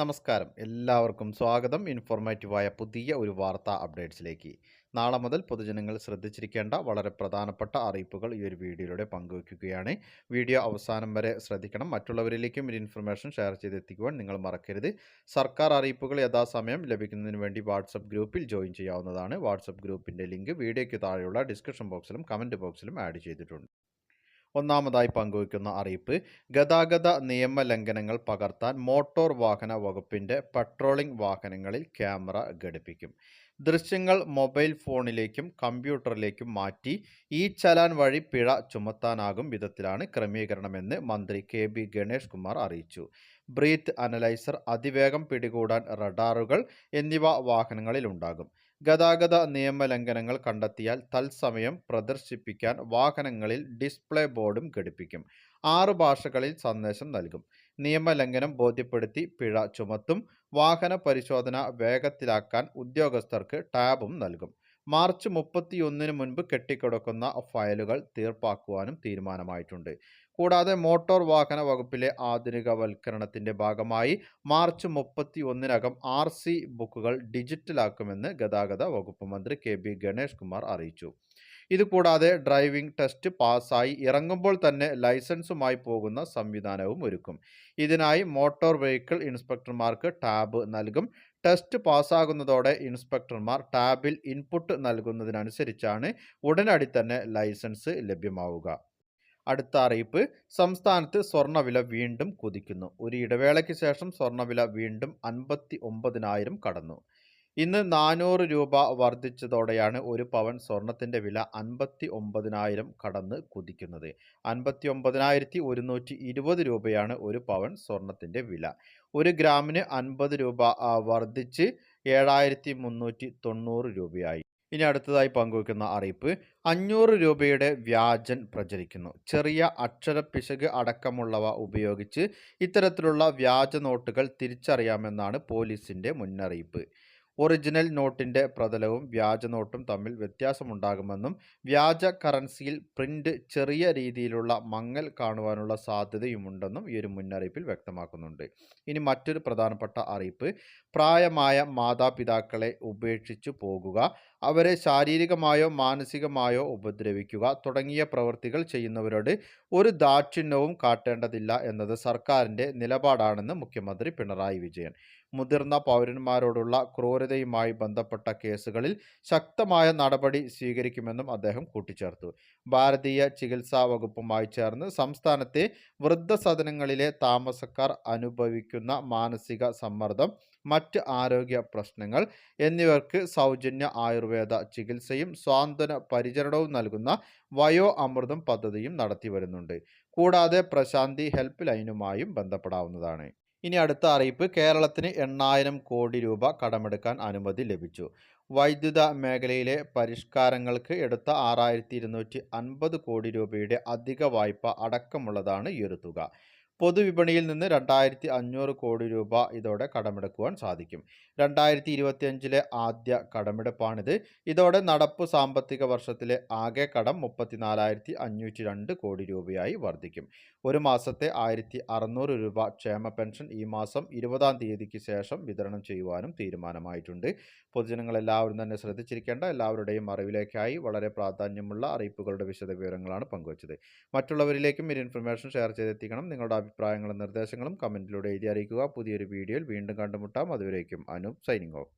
നമസ്കാരം. എല്ലാവർക്കും സ്വാഗതം. ഇൻഫോർമേറ്റീവായ പുതിയ ഒരു വാർത്താ അപ്ഡേറ്റ്സിലേക്ക്. നാളെ മുതൽ പൊതുജനങ്ങൾ ശ്രദ്ധിച്ചിരിക്കേണ്ട വളരെ പ്രധാനപ്പെട്ട അറിയിപ്പുകൾ ഈ ഒരു വീഡിയോയിലൂടെ പങ്കുവയ്ക്കുകയാണ്. വീഡിയോ അവസാനം വരെ ശ്രദ്ധിക്കണം. മറ്റുള്ളവരിലേക്കും ഒരു ഇൻഫർമേഷൻ ഷെയർ ചെയ്തെത്തിക്കുവാൻ നിങ്ങൾ മറക്കരുത്. സർക്കാർ അറിയിപ്പുകൾ യഥാസമയം ലഭിക്കുന്നതിന് വേണ്ടി വാട്സപ്പ് ഗ്രൂപ്പിൽ ജോയിൻ ചെയ്യാവുന്നതാണ്. വാട്സപ്പ് ഗ്രൂപ്പിന്റെ ലിങ്ക് വീഡിയോയ്ക്ക് താഴെയുള്ള ഡിസ്ക്രിപ്ഷൻ ബോക്സിലും കമന്റ് ബോക്സിലും ആഡ് ചെയ്തിട്ടുണ്ട്. ഒന്നാമതായി പങ്കുവയ്ക്കുന്ന അറിയിപ്പ് ഗതാഗത നിയമ ലംഘനങ്ങൾ പകർത്താൻ മോട്ടോർ വാഹന വകുപ്പിന്റെ പട്രോളിംഗ് വാഹനങ്ങളിൽ ക്യാമറ ഘടിപ്പിക്കും. ദൃശ്യങ്ങൾ മൊബൈൽ ഫോണിലേക്കും കമ്പ്യൂട്ടറിലേക്കും മാറ്റി ഈ ചലാൻ വഴി പിഴ ചുമത്താനാകും വിധത്തിലാണ് ക്രമീകരണമെന്ന് മന്ത്രി കെ ബി ഗണേഷ് കുമാർ അറിയിച്ചു. ബ്രീത്ത് അനലൈസർ അതിവേഗം പിടികൂടാൻ റഡാറുകൾ എന്നിവ വാഹനങ്ങളിൽ ഉണ്ടാകും ഗതാഗത നിയമലംഘനങ്ങൾ കണ്ടെത്തിയാൽ തത്സമയം പ്രദർശിപ്പിക്കാൻ വാഹനങ്ങളിൽ ഡിസ്പ്ലേ ബോർഡും ഘടിപ്പിക്കും. ആറു ഭാഷകളിൽ സന്ദേശം നൽകും. നിയമലംഘനം ബോധ്യപ്പെടുത്തി പിഴ ചുമത്തും വാഹന പരിശോധന വേഗത്തിലാക്കാൻ ഉദ്യോഗസ്ഥർക്ക് ടാബും നൽകും. മാർച്ച് മുപ്പത്തിയൊന്നിന് മുൻപ് കെട്ടിക്കിടക്കുന്ന ഫയലുകൾ തീർപ്പാക്കുവാനും തീരുമാനമായിട്ടുണ്ട്. കൂടാതെ മോട്ടോർ വാഹന വകുപ്പിലെ ആധുനികവൽക്കരണത്തിന്റെ ഭാഗമായി മാർച്ച് മുപ്പത്തി ഒന്നിനകം ആർ സി ബുക്കുകൾ ഡിജിറ്റലാക്കുമെന്ന് ഗതാഗത വകുപ്പ് മന്ത്രി കെ ബി ഗണേഷ് കുമാർ അറിയിച്ചു. ഇതുകൂടാതെ ഡ്രൈവിംഗ് ടെസ്റ്റ് പാസ്സായി ഇറങ്ങുമ്പോൾ തന്നെ ലൈസൻസുമായി പോകുന്ന സംവിധാനവും ഒരുക്കും. ഇതിനായി മോട്ടോർ വെഹിക്കിൾ ഇൻസ്പെക്ടർമാർക്ക് ടാബ് നൽകും. ടെസ്റ്റ് പാസ്സാകുന്നതോടെ ഇൻസ്പെക്ടർമാർ ടാബിൽ ഇൻപുട്ട് നൽകുന്നതിനനുസരിച്ചാണ് ഉടനടി തന്നെ ലൈസൻസ് ലഭ്യമാവുക. അടുത്ത അറിയിപ്പ്. സംസ്ഥാനത്ത് സ്വർണവില വീണ്ടും കുതിക്കുന്നു. ഒരു ഇടവേളയ്ക്ക് ശേഷം സ്വർണവില വീണ്ടും അൻപത്തി ഒമ്പതിനായിരം കടന്നു. ഇന്ന് നാനൂറ് രൂപ വർദ്ധിച്ചതോടെയാണ് ഒരു പവൻ സ്വർണത്തിന്റെ വില അൻപത്തി ഒമ്പതിനായിരം കടന്ന് കുതിക്കുന്നത്. അൻപത്തി ഒമ്പതിനായിരത്തി ഒരുന്നൂറ്റി ഇരുപത് രൂപയാണ് ഒരു പവൻ സ്വർണത്തിന്റെ വില. ഒരു ഗ്രാമിന് അൻപത് രൂപ വർദ്ധിച്ച് ഏഴായിരത്തി മുന്നൂറ്റി തൊണ്ണൂറ് രൂപയായി. ഇനി അടുത്തതായി പങ്കുവയ്ക്കുന്ന അറിയിപ്പ്. അഞ്ഞൂറ് രൂപയുടെ വ്യാജൻ പ്രചരിക്കുന്നു. ചെറിയ അക്ഷരപ്പിശക് അടക്കമുള്ളവ ഉപയോഗിച്ച് ഇത്തരത്തിലുള്ള വ്യാജ നോട്ടുകൾ തിരിച്ചറിയാമെന്നാണ് പോലീസിന്റെ മുന്നറിയിപ്പ്. ഒറിജിനൽ നോട്ടിന്റെ പ്രതലവും വ്യാജ നോട്ടും തമ്മിൽ വ്യത്യാസമുണ്ടാകുമെന്നും വ്യാജ കറൻസിയിൽ പ്രിന്റ് ചെറിയ രീതിയിലുള്ള മങ്ങൽ കാണുവാനുള്ള സാധ്യതയുമുണ്ടെന്നും ഈ ഒരു മുന്നറിയിപ്പിൽ വ്യക്തമാക്കുന്നുണ്ട്. ഇനി മറ്റൊരു പ്രധാനപ്പെട്ട അറിയിപ്പ് പ്രായമായ മാതാപിതാക്കളെ ഉപേക്ഷിച്ചു പോകുക അവരെ ശാരീരികമായോ മാനസികമായോ ഉപദ്രവിക്കുക തുടങ്ങിയ പ്രവൃത്തികൾ ചെയ്യുന്നവരോട് ഒരു ദാക്ഷിണ്യവും കാട്ടേണ്ടതില്ല എന്നത് സർക്കാരിന്റെ നിലപാടാണെന്ന് മുഖ്യമന്ത്രി പിണറായി വിജയൻ. മുതിർന്ന പൗരന്മാരോടുള്ള ക്രൂരതയുമായി ബന്ധപ്പെട്ട കേസുകളിൽ ശക്തമായ നടപടി സ്വീകരിക്കുമെന്നും അദ്ദേഹം കൂട്ടിച്ചേർത്തു. ഭാരതീയ ചികിത്സാ വകുപ്പുമായി ചേർന്ന് സംസ്ഥാനത്തെ വൃദ്ധസദനങ്ങളിലെ താമസക്കാർ അനുഭവിക്കുന്ന മാനസിക സമ്മർദ്ദം മറ്റ് ആരോഗ്യ പ്രശ്നങ്ങൾ എന്നിവർക്ക് സൗജന്യ ആയുർവേദ ചികിത്സയും സ്വാന്തന പരിചരണവും നൽകുന്ന വയോ അമൃതം പദ്ധതിയും നടത്തി വരുന്നുണ്ട് കൂടാതെ പ്രശാന്തി ഹെൽപ്പ് ലൈനുമായും ബന്ധപ്പെടാവുന്നതാണ്. ഇനി അടുത്ത അറിയിപ്പ് കേരളത്തിന് എണ്ണായിരം കോടി രൂപ കടമെടുക്കാൻ അനുമതി ലഭിച്ചു. വൈദ്യുത മേഖലയിലെ പരിഷ്കാരങ്ങൾക്ക് എടുത്ത ആറായിരത്തി ഇരുന്നൂറ്റി അൻപത് കോടി രൂപയുടെ അധിക വായ്പ അടക്കമുള്ളതാണ് ഈ ഒരു തുക. പൊതുവിപണിയിൽ നിന്ന് രണ്ടായിരത്തി അഞ്ഞൂറ് കോടി രൂപ ഇതോടെ കടമെടുക്കുവാൻ സാധിക്കും. രണ്ടായിരത്തി ഇരുപത്തിയഞ്ചിലെ ആദ്യ കടമെടുപ്പാണിത്. ഇതോടെ നടപ്പ് സാമ്പത്തിക വർഷത്തിലെ ആകെ കടം മുപ്പത്തിനാലായിരത്തി അഞ്ഞൂറ്റി രണ്ട് കോടി രൂപയായി വർദ്ധിക്കും. ഒരു മാസത്തെ ആയിരത്തി അറുന്നൂറ് രൂപ ക്ഷേമ പെൻഷൻ ഈ മാസം ഇരുപതാം തീയതിക്ക് ശേഷം വിതരണം ചെയ്യുവാനും തീരുമാനമായിട്ടുണ്ട്. പൊതുജനങ്ങൾ എല്ലാവരും തന്നെ ശ്രദ്ധിച്ചിരിക്കേണ്ട എല്ലാവരുടെയും അറിവിലേക്കായി വളരെ പ്രാധാന്യമുള്ള അറിയിപ്പുകളുടെ വിശദവിവരങ്ങളാണ് പങ്കുവച്ചത്. മറ്റുള്ളവരിലേക്കും ഈ ഇൻഫർമേഷൻ ഷെയർ ചെയ്തെത്തിക്കണം. നിങ്ങളുടെ അഭിപ്രായങ്ങളും നിർദ്ദേശങ്ങളും കമന്റിലൂടെ എഴുതി അറിയിക്കുക. പുതിയൊരു വീഡിയോയിൽ വീണ്ടും കണ്ടുമുട്ടാം. അതുവരേക്കും അനു സൈനിങ് ഓഫ്.